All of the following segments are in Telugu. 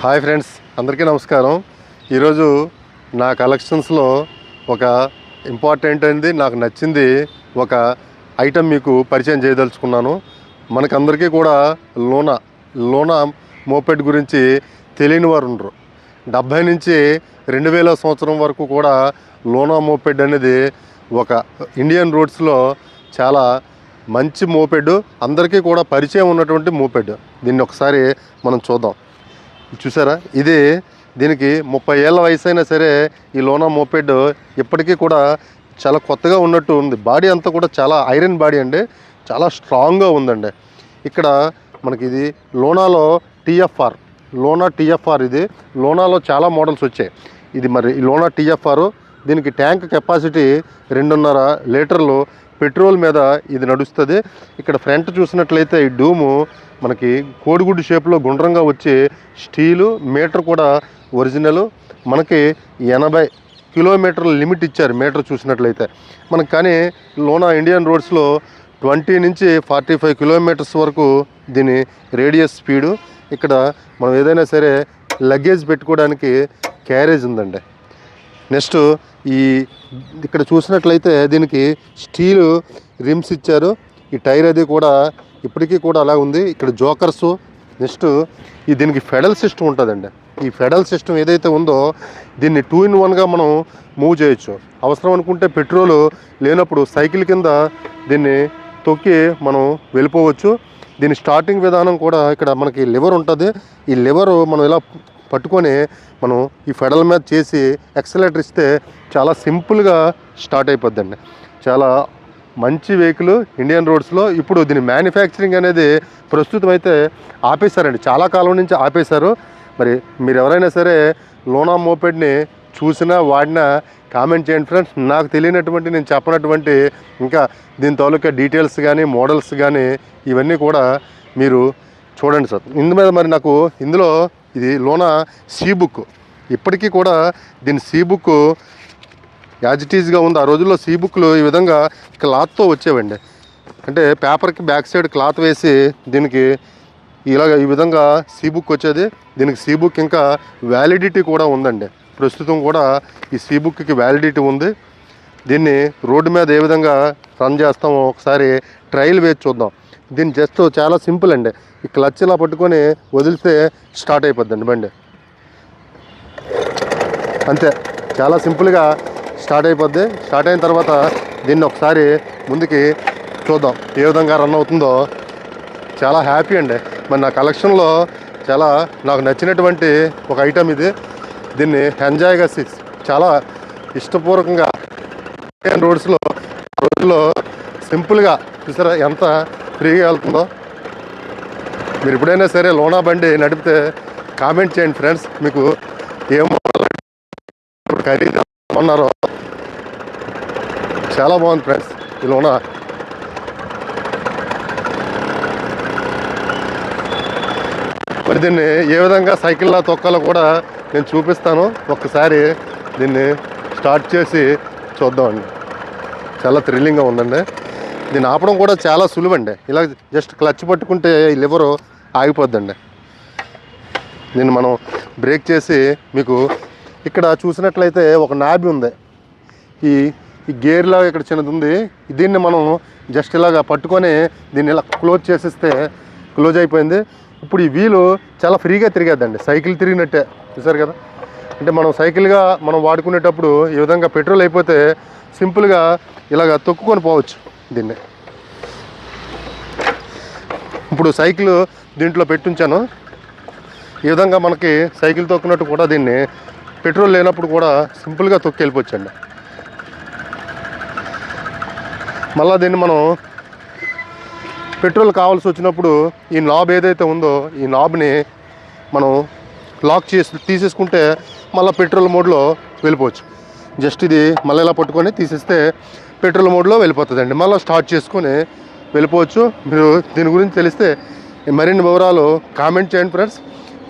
హాయ్ ఫ్రెండ్స్ అందరికీ నమస్కారం. ఈరోజు నా కలెక్షన్స్లో ఒక ఇంపార్టెంట్ అయింది నాకు నచ్చింది ఒక ఐటెం మీకు పరిచయం చేయదలుచుకున్నాను. మనకందరికీ కూడా లోనా లోనా మోపెడ్ గురించి తెలియని వారు ఉండరు. డెబ్భై నుంచి రెండు వేల సంవత్సరం వరకు కూడా లోనా మోపెడ్ అనేది ఒక ఇండియన్ రోడ్స్లో చాలా మంచి మోపెడ్ అందరికీ కూడా పరిచయం ఉన్నటువంటి మోపెడ్. దీన్ని ఒకసారి మనం చూద్దాం. చూసారా? ఇది దీనికి ముప్పై ఏళ్ళ వయసు అయినా సరే ఈ లోనా మోపెడ్ ఇప్పటికీ కూడా చాలా కొత్తగా ఉన్నట్టు ఉంది. బాడీ అంతా కూడా చాలా ఐరన్ బాడీ అండి. చాలా స్ట్రాంగ్గా ఉందండి. ఇక్కడ మనకి ఇది లోనాలో టీఎఫ్ఆర్. లోనా టీఎఫ్ఆర్ ఇది. లోనాలో చాలా మోడల్స్ వచ్చాయి. ఇది మరి ఈ లోనా టీఎఫ్ఆర్. దీనికి ట్యాంక్ కెపాసిటీ రెండున్నర లీటర్లు. పెట్రోల్ మీద ఇది నడుస్తుంది. ఇక్కడ ఫ్రంట్ చూసినట్లయితే ఈ డూము మనకి కోడిగుడ్డు షేప్లో గుండ్రంగా వచ్చే స్టీలు మీటర్ కూడా ఒరిజినల్. మనకి ఎనభై కిలోమీటర్ల లిమిట్ ఇచ్చారు మీటర్ చూసినట్లయితే. మనకు కానీ లోనా ఇండియన్ రోడ్స్లో ట్వంటీ నుంచి ఫార్టీ ఫైవ్ కిలోమీటర్స్ వరకు దీని రేడియస్ స్పీడు. ఇక్కడ మనం ఏదైనా సరే లగేజ్ పెట్టుకోవడానికి క్యారేజ్ ఉందండి. నెక్స్ట్ ఈ ఇక్కడ చూసినట్లయితే దీనికి స్టీలు రిమ్స్ ఇచ్చారు. ఈ టైర్ అది కూడా ఇప్పటికీ కూడా అలా ఉంది. ఇక్కడ జోకర్స్ నెక్స్ట్ ఈ దీనికి ఫెడల్ సిస్టమ్ ఉంటుందండి. ఈ ఫెడల్ సిస్టమ్ ఏదైతే ఉందో దీన్ని టూ ఇన్ వన్గా మనం మూవ్ చేయొచ్చు. అవసరం అనుకుంటే పెట్రోల్ లేనప్పుడు సైకిల్ కింద దీన్ని తొక్కి మనం వెళ్ళిపోవచ్చు. దీని స్టార్టింగ్ విధానం కూడా ఇక్కడ మనకి లివర్ ఉంటుంది. ఈ లివర్ మనం ఇలా పట్టుకొని మనం ఈ ఫెడల్ మీద చేసి ఎక్సలేటర్ ఇస్తే చాలా సింపుల్గా స్టార్ట్ అయిపోద్దండి. చాలా మంచి వెహికల్ ఇండియన్ రోడ్స్లో. ఇప్పుడు దీని మ్యానుఫ్యాక్చరింగ్ అనేది ప్రస్తుతం అయితే ఆపేశారండి. చాలా కాలం నుంచి ఆపేశారు. మరి మీరు ఎవరైనా సరే లోనా మోపెడ్ని చూసినా వాడినా కామెంట్ చేయండి ఫ్రెండ్స్. నాకు తెలియనటువంటి నేను చెప్పనటువంటి ఇంకా దీని తాలూకా డీటెయిల్స్ కానీ మోడల్స్ కానీ ఇవన్నీ కూడా మీరు చూడండి సార్. ఇందు మీద మరి నాకు ఇందులో ఇది లోనా సీ బుక్. ఇప్పటికీ కూడా దీని సీ బుక్ యాజ్ ఇట్ ఈజ్గా ఉంది. ఆ రోజుల్లో సీ బుక్లు ఈ విధంగా క్లాత్తో వచ్చేవండి. అంటే పేపర్కి బ్యాక్ సైడ్ క్లాత్ వేసి దీనికి ఇలాగ ఈ విధంగా సీ బుక్ వచ్చేది. దీనికి సీ బుక్ ఇంకా వ్యాలిడిటీ కూడా ఉందండి. ప్రస్తుతం కూడా ఈ సీ బుక్కి వ్యాలిడిటీ ఉంది. దీన్ని రోడ్డు మీద ఏ విధంగా రన్ చేస్తామో ఒకసారి ట్రయల్ వేసి చూద్దాం. దీన్ని జస్ట్ చాలా సింపుల్ అండి. ఈ క్లచ్ ఇలా పట్టుకొని వదిలితే స్టార్ట్ అయిపోద్దండి బండి. అంతే. చాలా సింపుల్గా స్టార్ట్ అయిపోద్ది. స్టార్ట్ అయిన తర్వాత దీన్ని ఒకసారి ముందుకి చూద్దాం. ఏ విధంగా రన్ అవుతుందో. చాలా హ్యాపీ అండి. మరి నా కలెక్షన్లో చాలా నాకు నచ్చినటువంటి ఒక ఐటమ్ ఇది. దీన్ని ఎంజాయ్గా చాలా ఇష్టపూర్వకంగా రోడ్స్లో రోజుల్లో సింపుల్గా చూసారా ఎంత ఫ్రీగా వెళ్తుందో. మీరు ఎప్పుడైనా సరే లోనా బండి నడిపితే కామెంట్ చేయండి ఫ్రెండ్స్ మీకు ఏం ఖరీదు ఉన్నారో చాలా బాగుంది ఫ్రెండ్స్. ఈ లోనా మరి దీన్ని ఏ విధంగా సైకిల్లా తొక్కాలో కూడా నేను చూపిస్తాను. ఒక్కసారి దీన్ని స్టార్ట్ చేసి చూద్దామండి. చాలా థ్రిల్లింగ్గా ఉందండి. దీన్ని ఆపడం కూడా చాలా సులువండి. ఇలా జస్ట్ క్లచ్ పట్టుకుంటే ఈ లివరు ఆగిపోద్దండి. దీన్ని మనం బ్రేక్ చేసి మీకు ఇక్కడ చూసినట్లయితే ఒక నాబి ఉంది. ఈ ఈ గేర్లాగా ఇక్కడ చిన్నది ఉంది. దీన్ని మనం జస్ట్ ఇలాగా పట్టుకొని దీన్ని ఇలా క్లోజ్ చేసేస్తే క్లోజ్ అయిపోయింది. ఇప్పుడు ఈ వీలు చాలా ఫ్రీగా తిరిగేద్దండి. సైకిల్ తిరిగినట్టే. చూసారు కదా? అంటే మనం సైకిల్గా మనం వాడుకునేటప్పుడు ఈ విధంగా పెట్రోల్ అయిపోతే సింపుల్గా ఇలాగ తొక్కుకొని పోవచ్చు దీన్ని. ఇప్పుడు సైకిల్ దీంట్లో పెట్టుంచాను. ఈ విధంగా మనకి సైకిల్ తొక్కినట్టు కూడా దీన్ని పెట్రోల్ లేనప్పుడు కూడా సింపుల్గా తొక్కి వెళ్ళిపోవచ్చండి. మళ్ళీ దీన్ని మనం పెట్రోల్ కావాల్సి వచ్చినప్పుడు ఈ నాబ్ ఏదైతే ఉందో ఈ నాబ్ని మనం లాక్ చేసి తీసేసుకుంటే మళ్ళీ పెట్రోల్ మోడ్లో వెళ్ళిపోవచ్చు. జస్ట్ ఇది మళ్ళీ ఇలా పట్టుకొని తీసేస్తే పెట్రోల్ మోడ్లో వెళ్ళిపోతుందండి. మళ్ళీ స్టార్ట్ చేసుకొని వెళ్ళిపోవచ్చు. మీరు దీని గురించి తెలిస్తే మరిన్ని వివరాలు కామెంట్ చేయండి ఫ్రెండ్స్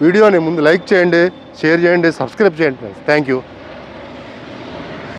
వీడియోని ముందు లైక్ చేయండి షేర్ చేయండి సబ్స్క్రైబ్ చేయండి ఫ్రెండ్స్ థ్యాంక్ యూ